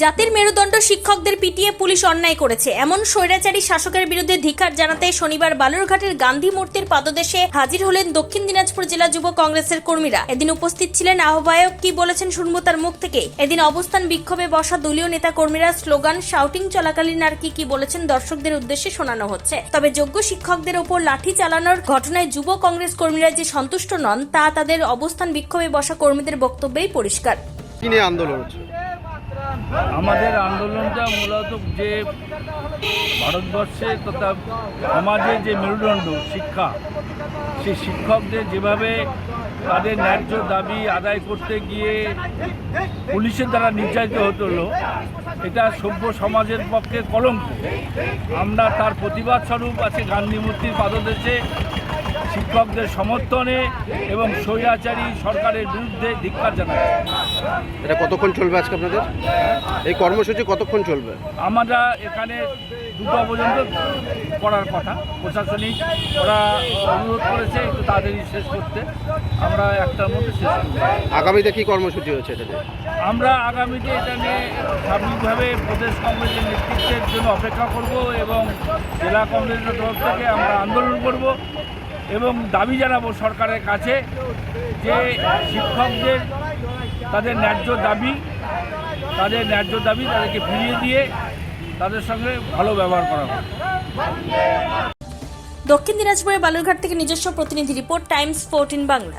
জাতির মেরুদণ্ড শিক্ষকদের পিটিয়ে পুলিশ অন্যায় করেছে। এমন স্বৈরাচারী শাসকের বিরুদ্ধে ধিকার জানাতে শনিবার বালুরঘাটের গান্ধী মূর্তির পাদদেশে হাজির হলেন দক্ষিণ দিনাজপুর জেলা যুব কংগ্রেসের কর্মীরা। এদিন উপস্থিত ছিলেন আহ্বায়ক কি বলেছেন শুনব তার মুখ থেকে। এদিন অবস্থান বিক্ষোভে বসা দলীয় নেতা কর্মীরা স্লোগান, শাউটিং চলাকালীন আর কি কি বলেছেন দর্শকদের উদ্দেশ্যে শোনানো হচ্ছে। তবে যোগ্য শিক্ষকদের ওপর লাঠি চালানোর ঘটনায় যুব কংগ্রেস কর্মীরা যে সন্তুষ্ট নন, তা তাদের অবস্থান বিক্ষোভে বসা কর্মীদের বক্তব্যেই পরিষ্কার। আন্দোলন আমাদের আন্দোলনটা মূলত যে ভারতবর্ষে তথা সমাজের যে মেরুদণ্ড, শিক্ষা, সেই শিক্ষকদের যেভাবে তাদের ন্যায্য দাবি আদায় করতে গিয়ে পুলিশের দ্বারা নির্যাতিত হতো এটা সভ্য সমাজের পক্ষে কলঙ্ক। আমরা তার প্রতিবাদ স্বরূপ আছে গান্ধী মূর্তির পাদদেশে শিক্ষকদের সমর্থনে এবং স্বৈরাচারী সরকারের বিরুদ্ধে ধিক্কার জানাচ্ছি এটা কতক্ষণ চলবে আজকে আপনাদের? এই কর্মসূচি কতক্ষণ চলবে? আমরা এখানে দুটো পর্যন্ত করার কথা। প্রশাসনিক ওরা অনুরোধ করেছে একটু তাড়াতাড়ি শেষ করতে। আমরা একটার মধ্যে শেষ করব। আগামীতে কি কর্মসূচি হচ্ছে এটাতে? আমরা আগামীতে এটা নিয়ে সার্বিকভাবে প্রদেশ কংগ্রেসের নেতৃত্বের জন্য অপেক্ষা করব এবং জেলা কংগ্রেসের তরফ থেকে আমরা আন্দোলন করব। এবং দাবি জানাব সরকারের কাছে যে শিক্ষকদের তাদের ন্যায্য দাবি, তাদের ন্যায্য দাবি তাদেরকে ফিরিয়ে দিয়ে তাদের সঙ্গে ভালো ব্যবহার করা হয় দক্ষিণ দিনাজপুরের বালুরঘাট থেকে নিজস্ব প্রতিনিধি রিপোর্ট, টাইমস ফোরটিন বাংলা।